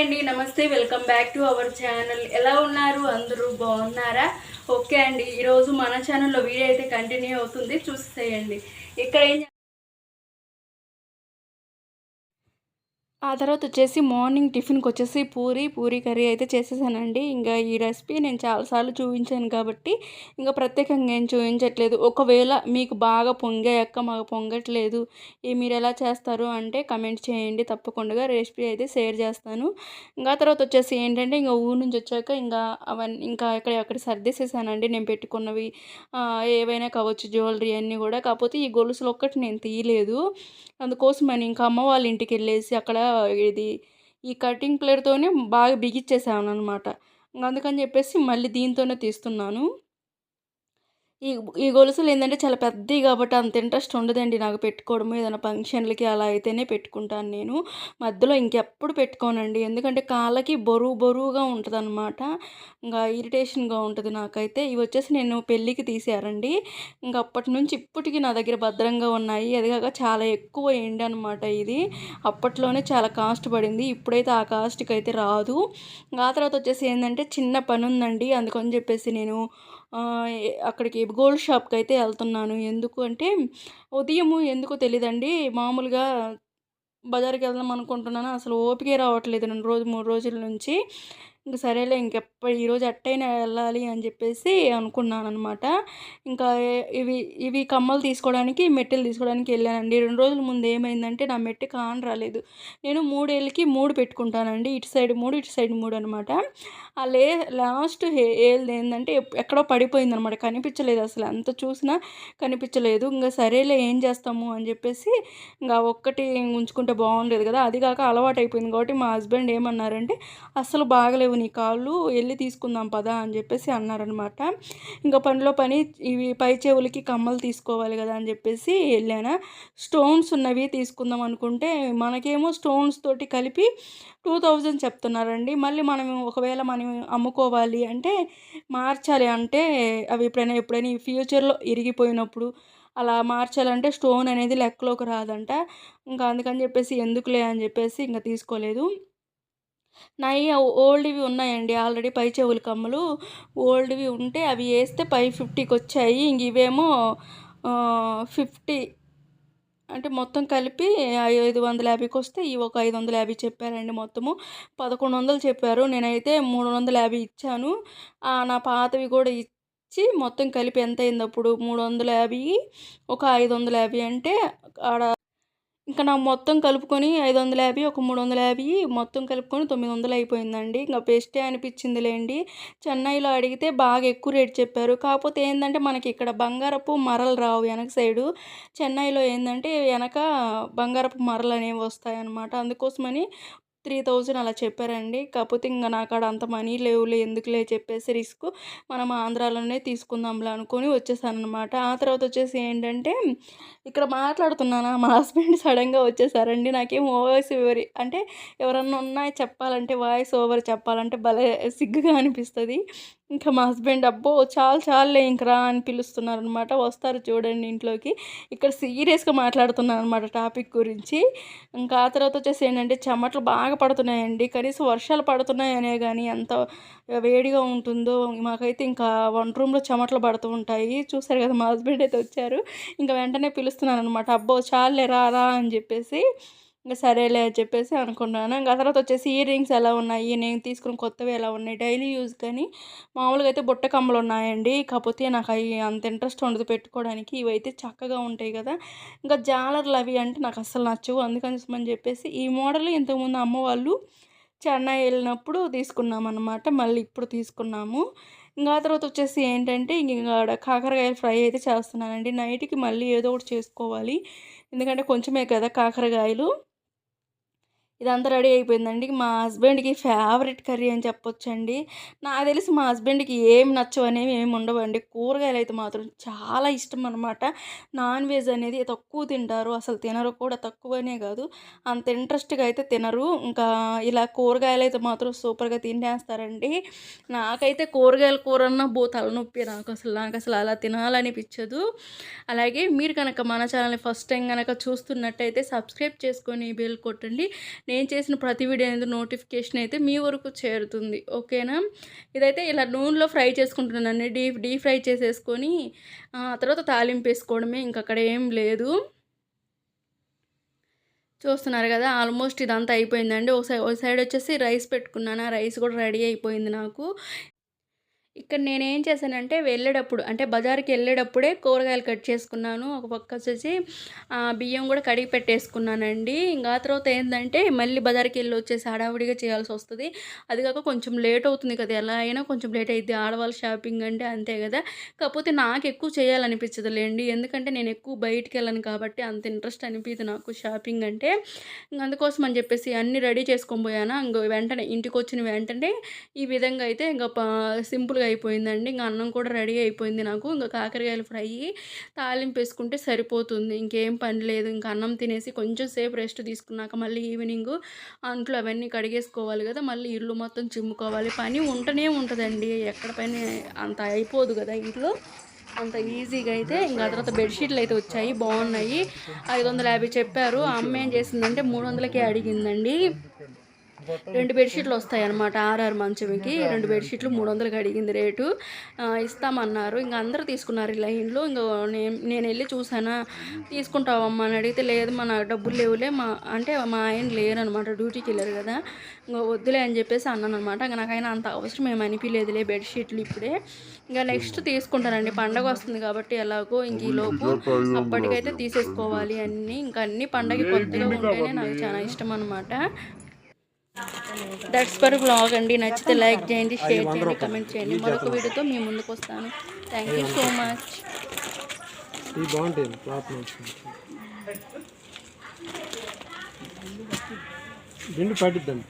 అండి నమస్తే welcome back to our channel. ఎలా ఉన్నారు? అందరూ బాగున్నారా? ఓకే అండి ఈరోజు మన ఛానల్లో వీడియో అయితే కంటిన్యూ అవుతుంది. చూసేయండి. ఇక్కడ ఏం ఆ తర్వాత వచ్చేసి మార్నింగ్ టిఫిన్కి వచ్చేసి పూరి పూరి కర్రీ అయితే చేసేసానండి. ఇంకా ఈ రెసిపీ నేను చాలాసార్లు చూపించాను కాబట్టి ఇంకా ప్రత్యేకంగా ఏం చూపించట్లేదు. ఒకవేళ మీకు బాగా పొంగాయక్క మాకు పొంగట్లేదు ఈ మీరు ఎలా చేస్తారు అంటే కమెంట్ చేయండి. తప్పకుండా రెసిపీ అయితే షేర్ చేస్తాను. ఇంకా తర్వాత వచ్చేసి ఏంటంటే ఇంకా ఊరు నుంచి వచ్చాక ఇంకా అవన్నీ ఇంకా ఎక్కడ అక్కడ సర్దేసేసానండి. నేను పెట్టుకున్నవి ఏవైనా కావచ్చు జ్యువెలరీ అన్నీ కూడా. కాకపోతే ఈ గొలుసులు ఒక్కటి నేను తీయలేదు. అందుకోసం అని ఇంకా అమ్మ వాళ్ళ ఇంటికి వెళ్ళేసి అక్కడ ఇది ఈ కటింగ్ ప్లేట్తోనే బాగా బిగించేసాను అనమాట అందుకని చెప్పేసి మళ్ళీ దీంతోనే తీస్తున్నాను. ఈ ఈ గొలుసులు ఏంటంటే చాలా పెద్దవి కాబట్టి అంత ఇంట్రెస్ట్ ఉండదండి నాకు పెట్టుకోవడము. ఏదైనా ఫంక్షన్లకి అలా అయితేనే పెట్టుకుంటాను నేను. మధ్యలో ఇంకెప్పుడు పెట్టుకోనండి. ఎందుకంటే కాళ్ళకి బరువు బరువుగా ఉంటుంది అనమాట ఇంకా ఇరిటేషన్గా ఉంటుంది నాకైతే. ఇవి వచ్చేసి నేను పెళ్ళికి తీసారండి. ఇంకా అప్పటి నుంచి ఇప్పటికీ నా దగ్గర భద్రంగా ఉన్నాయి. అది కాక చాలా ఎక్కువ ఎండి అనమాట ఇది. అప్పట్లోనే చాలా కాస్ట్ పడింది. ఇప్పుడైతే ఆ కాస్ట్కి అయితే రాదు. ఇంకా ఆ తర్వాత వచ్చేసి ఏంటంటే చిన్న పని ఉందండి అందుకని చెప్పేసి నేను అక్కడికి గోల్డ్ షాప్కి అయితే వెళ్తున్నాను. ఎందుకు అంటే ఉదయము ఎందుకో తెలియదండి మామూలుగా బజార్కి వెళ్దాం అనుకుంటున్నాను. అసలు ఓపికే రావట్లేదు. రెండు రోజు మూడు రోజుల నుంచి ఇంకా సరేలే ఇంకెప్పుడు ఈరోజు అట్టయినా వెళ్ళాలి అని చెప్పేసి అనుకున్నాను అనమాట ఇంకా ఇవి ఇవి కమ్మలు తీసుకోవడానికి మెట్టెలు తీసుకోవడానికి వెళ్ళానండి. రెండు రోజుల ముందు ఏమైందంటే నా మెట్టి కాన్ రాలేదు. నేను మూడేళ్ళకి మూడు పెట్టుకుంటానండి. ఇటు సైడ్ మూడు ఇటు సైడ్ మూడు అనమాట ఆ లే లాస్ట్ ఏళ్ళది ఏంటంటే ఎక్కడో పడిపోయింది అనమాట కనిపించలేదు అసలు. అంత చూసినా కనిపించలేదు. ఇంకా సరేలే ఏం చేస్తాము అని చెప్పేసి ఇంకా ఒక్కటి ఉంచుకుంటే బాగుండేది కదా. అది కాక అలవాటు అయిపోయింది కాబట్టి మా హస్బెండ్ ఏమన్నారంటే అస్సలు లేవు నీ కాళ్ళు వెళ్ళి తీసుకుందాం పదా అని చెప్పేసి అన్నారనమాట ఇంకా పనిలో పని ఇవి పై చెవులకి కమ్మలు తీసుకోవాలి కదా అని చెప్పేసి వెళ్ళాను. స్టోన్స్ ఉన్నవి తీసుకుందాం అనుకుంటే మనకేమో స్టోన్స్ తోటి కలిపి టూ థౌజండ్ చెప్తున్నారండి. మళ్ళీ మనం ఒకవేళ మనం అమ్ముకోవాలి అంటే మార్చాలి అంటే అవి ఎప్పుడైనా ఎప్పుడైనా ఈ ఫ్యూచర్లో ఇరిగిపోయినప్పుడు అలా మార్చాలంటే స్టోన్ అనేది లెక్కలోకి రాదంట. ఇంకా అందుకని చెప్పేసి ఎందుకులే అని చెప్పేసి ఇంకా తీసుకోలేదు. నాయి ఓల్డ్వి ఉన్నాయండి ఆల్రెడీ పై చెవుల కమ్మలు. ఓల్డ్వి ఉంటే అవి వేస్తే పై ఫిఫ్టీకి వచ్చాయి ఇంక ఇవేమో ఫిఫ్టీ అంటే మొత్తం కలిపి ఐదు వందల యాభైకి వస్తే ఇవి ఒక ఐదు వందల యాభై చెప్పారండి మొత్తము. పదకొండు వందలు చెప్పారు. నేనైతే మూడు వందల యాభై ఇచ్చాను. ఆ, నా పాతవి కూడా ఇచ్చి మొత్తం కలిపి ఎంత అయింది అప్పుడు? మూడు వందల యాభై ఒక ఐదు వందల యాభై అంటే ఆడ ఇంకా నా మొత్తం కలుపుకొని ఐదు వందల యాభై ఒక మూడు వందల యాభై మొత్తం కలుపుకొని తొమ్మిది వందలు అయిపోయిందండి. ఇంకా బెస్టే అనిపించిందిలేండి. చెన్నైలో అడిగితే బాగా ఎక్కువ రేట్ చెప్పారు. కాకపోతే ఏంటంటే మనకి ఇక్కడ బంగారపు మరలు రావు వెనక సైడు. చెన్నైలో ఏంటంటే వెనక బంగారపు మరలు అనేవి వస్తాయన్నమాట. అందుకోసమని త్రీ థౌజండ్ అలా చెప్పారండి. కాకపోతే ఇంకా నాకు ఆడ అంత మనీ లేవులే ఎందుకులే చెప్పేసి రిస్క్ మనం ఆంధ్రాలోనే తీసుకుందాంలే అనుకొని వచ్చేసానమాట ఆ తర్వాత వచ్చేసి ఏంటంటే ఇక్కడ మాట్లాడుతున్నానా మా హస్బెండ్ సడన్గా వచ్చేసారండి. నాకేం వాయిస్ ఓవర్ అంటే ఎవరన్నా ఉన్నాయి చెప్పాలంటే వాయిస్ ఓవర్ చెప్పాలంటే భలే సిగ్గుగా అనిపిస్తుంది. ఇంకా మా హస్బెండ్ అబ్బో చాలు చాలులే ఇంక రా అని పిలుస్తున్నారు అనమాట వస్తారు చూడండి ఇంట్లోకి. ఇక్కడ సీరియస్గా మాట్లాడుతున్నాను అనమాట టాపిక్ గురించి. ఇంకా ఆ తర్వాత వచ్చేసి ఏంటంటే చెమటలు బాగా పడుతున్నాయండి. కనీసం వర్షాలు పడుతున్నాయనే కానీ ఎంత వేడిగా ఉంటుందో మాకైతే ఇంకా వంట రూమ్లో చెమటలు పడుతూ ఉంటాయి. చూసారు కదా మా హస్బెండ్ అయితే వచ్చారు. ఇంకా వెంటనే పిలుస్తున్నాను అనమాట అబ్బో చాలులే రా రా అని చెప్పేసి. ఇంకా సరేలే అని చెప్పేసి అనుకున్నాను. ఇంకా తర్వాత వచ్చేసి ఇయర్ రింగ్స్ ఎలా ఉన్నాయి? నేను తీసుకున్న కొత్తవి ఎలా ఉన్నాయి? డైలీ యూజ్ కానీ మామూలుగా అయితే బుట్ట కమ్మలు ఉన్నాయండి. కాకపోతే నాకు అవి అంత ఇంట్రెస్ట్ ఉండదు పెట్టుకోవడానికి. ఇవైతే చక్కగా ఉంటాయి కదా. ఇంకా జాలర్లు అవి అంటే నాకు అస్సలు నచ్చవు. అందుకని చెప్పేసి ఈ మోడల్ ఇంతకుముందు అమ్మ వాళ్ళు చెన్నై వెళ్ళినప్పుడు తీసుకున్నాం అనమాట మళ్ళీ ఇప్పుడు తీసుకున్నాము. ఇంకా తర్వాత వచ్చేసి ఏంటంటే ఇంక కాకరకాయలు ఫ్రై అయితే చేస్తున్నానండి. నైట్కి మళ్ళీ ఏదో ఒకటి చేసుకోవాలి. ఎందుకంటే కొంచెమే కదా కాకరకాయలు. ఇదంతా రెడీ అయిపోయిందండి. మా హస్బెండ్కి ఫేవరెట్ కర్రీ అని చెప్పొచ్చండి. నాకు తెలిసి మా హస్బెండ్కి ఏం నచ్చవు అనేవి ఏమి ఉండవండి. కూరగాయలు అయితే మాత్రం చాలా ఇష్టం అనమాట నాన్ వెజ్ అనేది తక్కువ తింటారు. అసలు తినరు కూడా తక్కువనే కాదు. అంత ఇంట్రెస్ట్గా అయితే తినరు. ఇంకా ఇలా కూరగాయలు అయితే మాత్రం సూపర్గా తినేస్తారండి. నాకైతే కూరగాయల కూర అన్న బో తలనొప్పి. నాకు అసలు నాకు అసలు అలా తినాలనిపించదు. అలాగే మీరు కనుక మన ఛానల్ని ఫస్ట్ టైం కనుక చూస్తున్నట్టయితే సబ్స్క్రైబ్ చేసుకొని బెల్ కొట్టండి. నేను చేసిన ప్రతి వీడియో అనేది నోటిఫికేషన్ అయితే మీ వరకు చేరుతుంది ఓకేనా? ఇదైతే ఇలా నూనెలో ఫ్రై చేసుకుంటున్నాను డీప్ డీప్ ఫ్రై చేసేసుకొని ఆ తర్వాత తాలింపు వేసుకోవడమే ఇంక అక్కడ ఏం లేదు. చూస్తున్నారు కదా ఆల్మోస్ట్ ఇదంతా అయిపోయిందండి. ఒక సైడ్ ఒక సైడ్ వచ్చేసి రైస్ పెట్టుకున్నాను. రైస్ కూడా రెడీ అయిపోయింది నాకు. ఇక్కడ నేనేం చేశానంటే వెళ్ళేటప్పుడు అంటే బజార్కి వెళ్ళేటప్పుడే కూరగాయలు కట్ చేసుకున్నాను. ఒక పక్క వచ్చేసి బియ్యం కూడా కడిగి పెట్టేసుకున్నానండి. ఇంకా ఆ తర్వాత ఏంటంటే మళ్ళీ బజార్కి వెళ్ళి వచ్చేసి హడావుడిగా చేయాల్సి వస్తుంది. అది కాక కొంచెం లేట్ అవుతుంది కదా ఎలా అయినా కొంచెం లేట్ అయింది ఆడవాళ్ళ షాపింగ్ అంటే అంతే కదా. కాకపోతే నాకు ఎక్కువ చేయాలనిపించదు లేండి ఎందుకంటే నేను ఎక్కువ బయటికి వెళ్ళను కాబట్టి అంత ఇంట్రెస్ట్ అనిపించదు నాకు షాపింగ్ అంటే. ఇంక అందుకోసం అని చెప్పేసి అన్నీ రెడీ చేసుకొని పోయాను. ఇంక వెంటనే ఇంటికి వచ్చిన వెంటనే ఈ విధంగా అయితే ఇంకా సింపుల్ సింపుల్గా అయిపోయిందండి. ఇంకా అన్నం కూడా రెడీ అయిపోయింది నాకు. ఇంకా కాకరకాయలు ఫ్రై తాలింపు వేసుకుంటే సరిపోతుంది. ఇంకేం పని లేదు. ఇంకా అన్నం తినేసి కొంచెం సేపు రెస్ట్ తీసుకున్నాక మళ్ళీ ఈవినింగ్ అంట్లు అవన్నీ కడిగేసుకోవాలి కదా. మళ్ళీ ఇల్లు మొత్తం చిమ్ముకోవాలి. పని ఉంటనే ఉంటుందండి. ఎక్కడ పని అంత అయిపోదు కదా ఇంట్లో. అంత ఈజీగా అయితే ఇంకా తర్వాత బెడ్షీట్లు అయితే వచ్చాయి. బాగున్నాయి. ఐదు వందల యాభై చెప్పారు. ఆ అమ్మ ఏం చేసిందంటే మూడు వందలకే అడిగిందండి. రెండు బెడ్షీట్లు వస్తాయి అనమాట ఆర్ఆర్ మంచంకి. రెండు బెడ్షీట్లు మూడు వందలకి అడిగింది రేటు. ఇస్తామన్నారు. ఇంకా అందరూ తీసుకున్నారు ఈ లైన్లో. ఇంకా నేను నేను వెళ్ళి చూసానా తీసుకుంటావమ్మా అని అడిగితే లేదు మా నాకు డబ్బులు లేవులే మా అంటే మా ఆయన లేరు అనమాట డ్యూటీకి వెళ్ళారు కదా. ఇంకా వద్దులే అని చెప్పేసి అన్నాను అనమాట ఇంకా నాకైనా అంత అవసరం ఏమి అనిపించలేదులే బెడ్షీట్లు ఇప్పుడే. ఇంకా నెక్స్ట్ తీసుకుంటానండి. పండగ వస్తుంది కాబట్టి ఎలాగో ఇంక ఈ లోపు అప్పటికైతే తీసేసుకోవాలి అన్నీ. ఇంకా అన్ని పండగ కొత్తగా ఉంటేనే నాకు చాలా ఇష్టం అనమాట దట్స్ ఫర్ బ్లాగ్ అండి. నచ్చితే లైక్ చేయండి షేర్ చేయండి కమెంట్ చేయండి. మరొక వీడియోతో మీ ముందుకు వస్తాను. థ్యాంక్ యూ సో మచ్ బాగుంటుంది. దిండు పట్టిద్దండి.